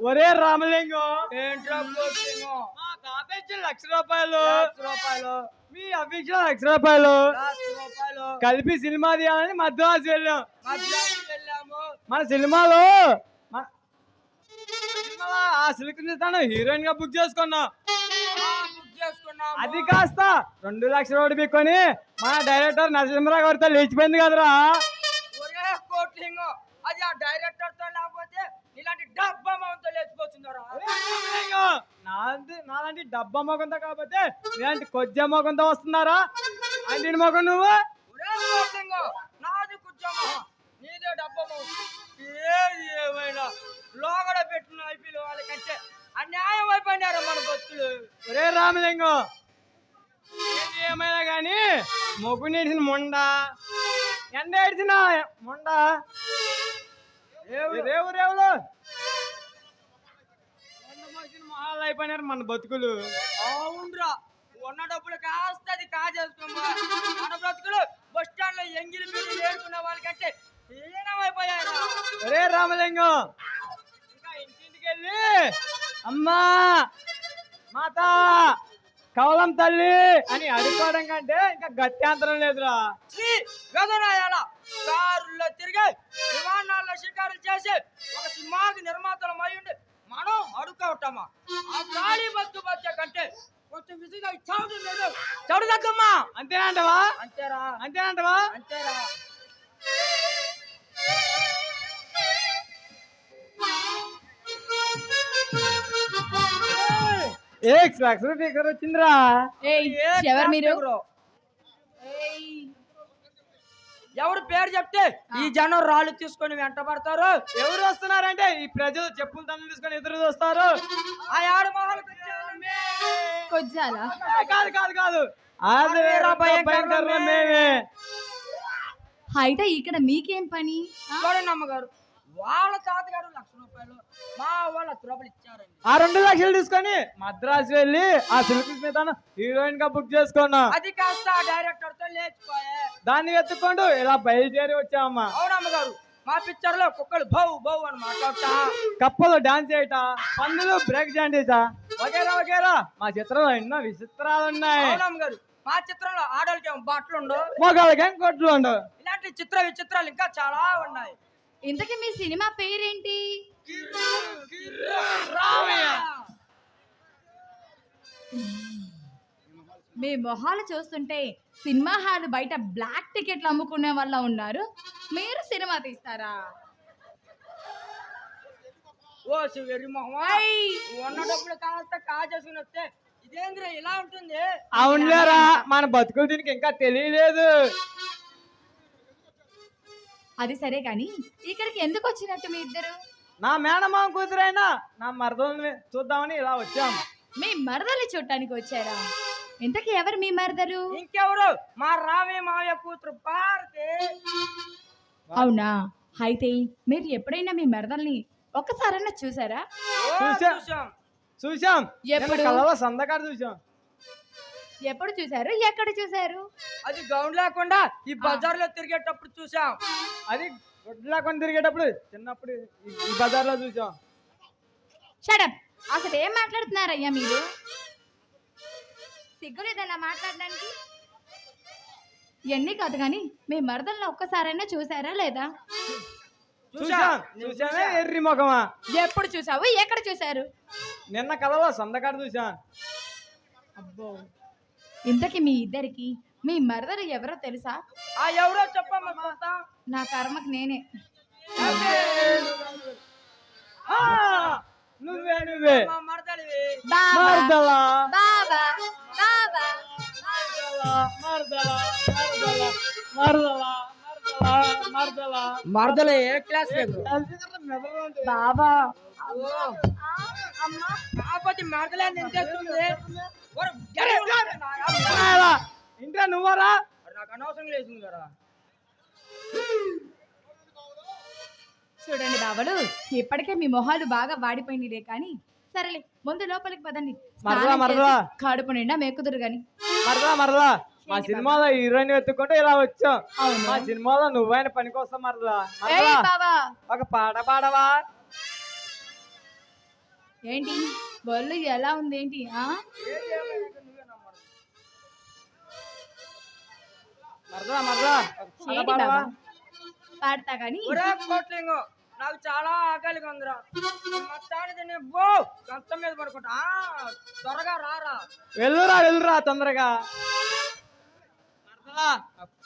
ఒరే రామలింగం. ఏంట్రా కోచింగ్ మా తాత ఇచ్చిన లక్ష రూపాయలు. లక్ష రూపాయలు. మీ ఇచ్చిన లక్ష రూపాయలు. లక్ష రూపాయలు. కలిపి సినిమా తీయాలని మద్రాసు వెళ్ళాం. మద్రాసు వెళ్ళాము. మన సినిమాలో మన సినిమాలో ఆ సిల్క్ హీరోయిన్గా బుక్ చేసుకున్నాం. ఆ, బుక్ చేసుకున్నాము. అది కాస్త రెండు లక్షల రోడ్డు పెట్టుకొని మన డైరెక్టర్ నరసింహరావు గారితో లేచిపోయింది కదరా ఒరే కోచింగ్ అది ఆ డైరెక్టర్తో లేకపోతే ఇలాంటి డబ్బా మౌంతో లేచిపోతుందరా రామలింగం, నాది నాలాంటి డబ్బా మొగంతో కాకపోతే ఇలాంటి కొద్ది మొగంతో వస్తున్నారా? అంటే మొగం నువ్వు? నాది కూర్చోమా నీదే డబ్బా మౌత్ ఏది ఏమైనా లోగడ పెట్టిన ఐపీఎల్ వాళ్ళకంటే అన్యాయం అయిపోయినారు మన బతుకులు ఒరే రామలింగం! ఏమైనా కానీ మొగ్గు నేడిసిన మొండ. ఎండ ఏడిచిన మొండ. రేవు రేవులు. అయిపోయినారు మన బతుకులు. అవునరా. ఉన్న డబ్బులు కాస్త అది కాజేసుకోమా మన బ్రతుకులు బస్ స్టాండ్లో ఎంగిలి మీరు ఏడుకున్న వాళ్ళకంటే హీనమైపోయారు ఒరే రామలింగం. ఇంకా ఇంటింటికి వెళ్ళి అమ్మా మాత కవలం తల్లి అని అడుక్కోవడం కంటే ఇంకా గత్యంతరం లేదురా. శ్రీ గదనాయాల కారుల్లో తిరిగి విమానాల్లో షికారులు చేసి ఒక సినిమాకి నిర్మాతలు అయ్యుండి. మనం అడుక్కోవటమా ఆ గాలి బతుకు బతికే కంటే కొంచెం విసిగా చౌడు లేదు. చౌడు తగ్గమ్మా అంతేనంటవా అంతేరా. అంతేనంటవా అంతేరా. ఏ లక్ష ఫిగర్ వచ్చిందిరా. ఎవరు మీరు? ఎవరు? పేరు చెప్తే ఈ జనం రాళ్ళు తీసుకొని వెంట పడతారు ఎవరు వస్తున్నారంటే ఈ ప్రజలు చెప్పులు దండలు తీసుకొని ఎదురు చూస్తారు. ఆ ఆడు ఏ, కాదు కాదు కాదు. అయితే ఇక్కడ మీకేం పని? చూడండి అమ్మగారు. వాళ్ళ తాతగారు లక్ష రూపాయలు మా వాళ్ళ త్రోపలు ఇచ్చారండి. ఆ రెండు లక్షలు తీసుకొని మద్రాసు వెళ్ళి ఆ సిల్క్ స్మిత హీరోయిన్గా బుక్ చేసుకున్నా. అది కాస్త డైరెక్టర్తో లేచిపోయే. దాన్ని ఎత్తుకుంటూ ఇలా బయలుదేరి వచ్చామమ్మా. అవునమ్మగారు మా పిక్చర్లో కుక్కలు బౌ బౌ అని మాట్లాడతా. కప్పలు డాన్స్ చేయట? పందులు బ్రేక్ చేయట వగేరా వగేరా మా చిత్రంలో ఎన్నో విచిత్రాలు ఉన్నాయి అవునమ్మగారు మా చిత్రంలో ఆడవాళ్ళకి ఏమో బట్టలు ఉండవు మొగాళ్ళకేం కొట్లు ఉండవు ఇలాంటి చిత్ర విచిత్రాలు ఇంకా చాలా ఉన్నాయి. ఇంతకీ మీ సినిమా పేరేంటి? మీ మొహాలు చూస్తుంటే సినిమా హాల్ బయట బ్లాక్ టికెట్లు అమ్ముకునే వాళ్ళ ఉన్నారు. మీరు సినిమా తీస్తారా? ఓ మొహమా! ఉన్న డబ్బులు కాస్త కాజేసుకుని వస్తే ఇదేంద్ర ఇలా ఉంటుంది? అవునులేరా మన బతుకులు దీనికి ఇంకా తెలియలేదు. అది సరే కానీ ఇక్కడికి ఎందుకు వచ్చినట్టు మీ ఇద్దరు? నా మేనమామ కూతురైనా నా మరదల్ని చూద్దామని ఇలా వచ్చాం మీ మరదలు చూడటానికి వచ్చారా? ఇంతకీ ఎవరు మీ మరదలు? ఇంకెవరు? మా రామే మావయ్య కూతురు భారతి అవునా? అయితే మీరు ఎప్పుడైనా మీ మరదల్ని ఒక్కసారైనా చూసారా? చూసా. చూసాం. ఎప్పుడు? కళ్ళలో సందకాడు చూసాం. ఎప్పుడు చూసారు? ఎక్కడ చూసారు? అది గౌన్ లేకుండా ఈ బజార్లో తిరిగేటప్పుడు చూసాం. అది రొడ్లా కొని తిరిగేటప్పుడు చిన్నప్పుడు ఈ- బజార్లో చూసాం. షడప్ అసలు ఏం మాట్లాడుతున్నారయ్యా మీరు? సిగ్గులేదు అలా మాట్లాడడానికి? ఇవన్నీ కాదు కానీ మీ మరదల్ని ఒక్కసారైనా చూసారా లేదా? చూసాం. ఎర్రి ముఖమా. ఎప్పుడు చూసావు? ఎక్కడ చూసారు? నిన్న కళ్ళలో సందకాడు చూసాం. అబ్బో. ఇంతకీ మీ ఇద్దరికి మీ మరదలు ఎవరో తెలుసా? ఆ ఎవరో చెప్పమ్మా నా కర్మకి నేనే. ఆ, నువ్వే నువ్వే. మా మరదలివి. బాబా మరదలా. బాబా బాబా. మరదలా మరదలా మరదలా మరదలా మరదలా మరదలా. మరదలు ఏ క్లాస్ బాబా. ఇంట్లో నువ్వరా? నాకు అనవసరం లేచింది కదా చూడండి బావలు ఇప్పటికే మీ మొహాలు బాగా వాడిపోయినలే కానీ సరేలే ముందు లోపలికి పదండి. మరలా నిండా మేకుదురు గాని. మరలా మరలా మా సినిమాలో హీరోయిన్ వెతుక్కుంటే ఇలా వచ్చాం. మా సినిమాలో నువ్వైన పని కోసం మరలా ఒక పాట పాడవా? ఏంటి? బొల్లు ఎలా ఉంది ఏంటి పాడతా కానీ నాకు చాలా ఆకలిగా ఉందిరా. మొత్తానికి నువ్వు కష్టం మీద పడుకుంటా. త్వరగా రారా. వెళ్ళురా వెళ్ళురా తొందరగా.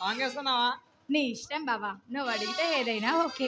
పాంగేస్తున్నావా నీ ఇష్టం బాబా. నువ్వు అడిగితే ఏదైనా ఓకే.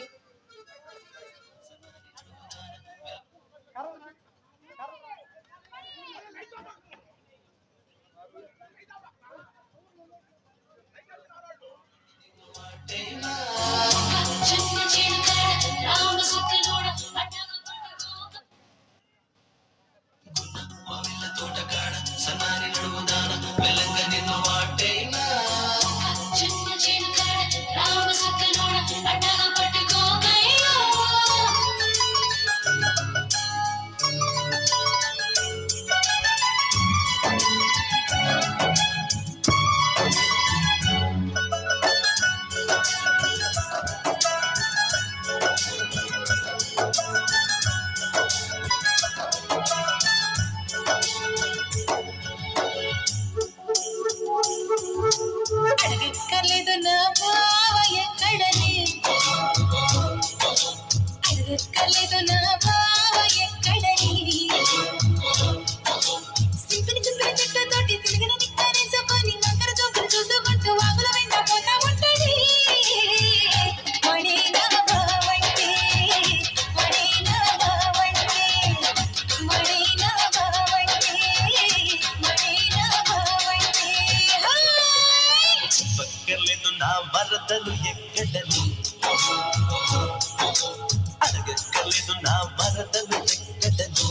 మాటలు ఎక్కడని? అడగక్కలేదు నా మరదలు ఎక్కడని?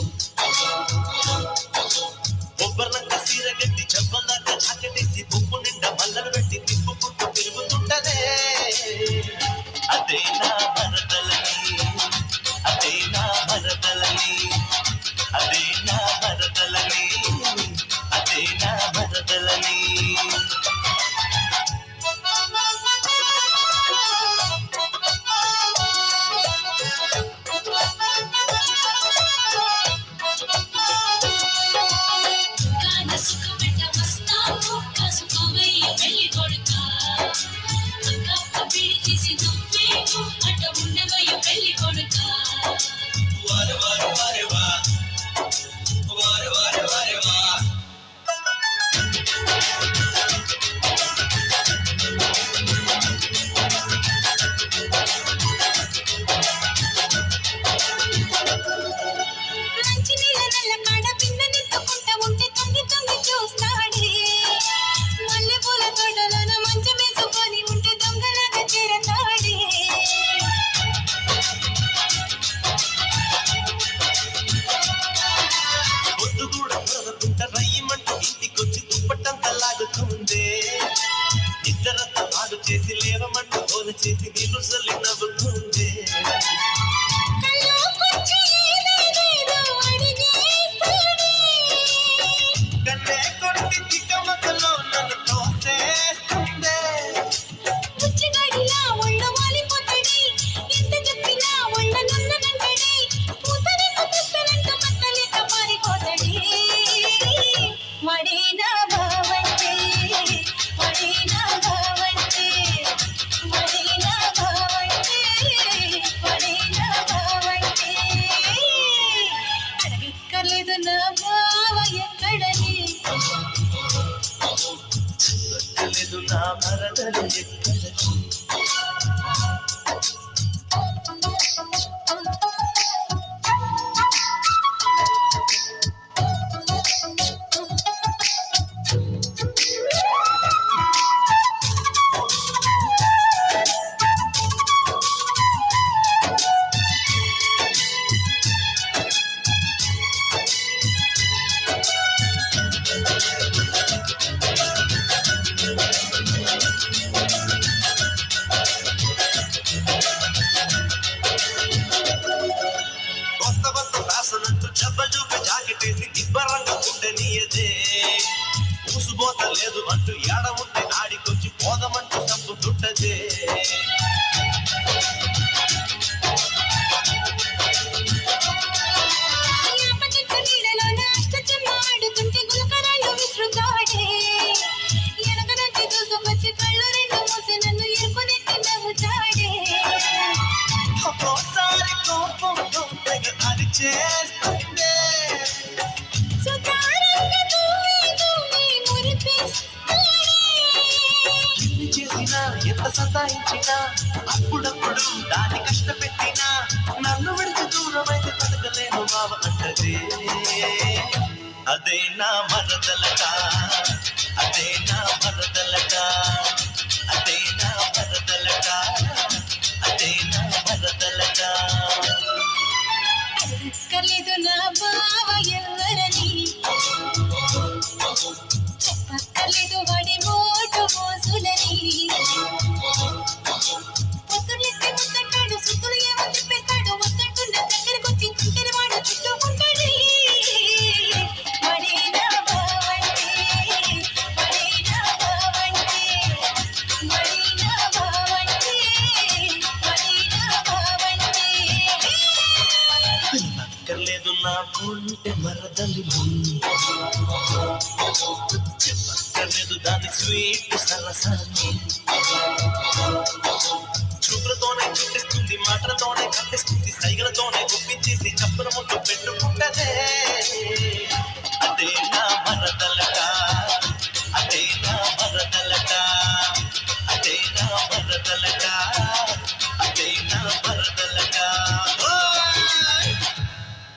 బొబ్బర్లంక సీర కట్టి చెప్పలాక చాకటేసి బొప్పు నిండా మల్లలు పెట్టి తిప్పుకుంటూ తిరుగుతుంటదే. అదే மரதலிட்டு లేదు అంటూ ఏడ ఉంటే ఆడికొచ్చి పోదమంటూ తప్పుతుంటదే Just సతాయించిన అప్పుడప్పుడు దాన్ని కష్టపెట్టిన నన్ను విడిచి దూరమైతే బతకలేను అదే నా మరదలక అదే నా మరదలక చూపులతోనే చూపిస్తుంది మాటలతోనే కట్టిస్తుంది సైగలతోనే ఒప్పించేసి చప్పుల ముందు పెట్టుకుంటదే.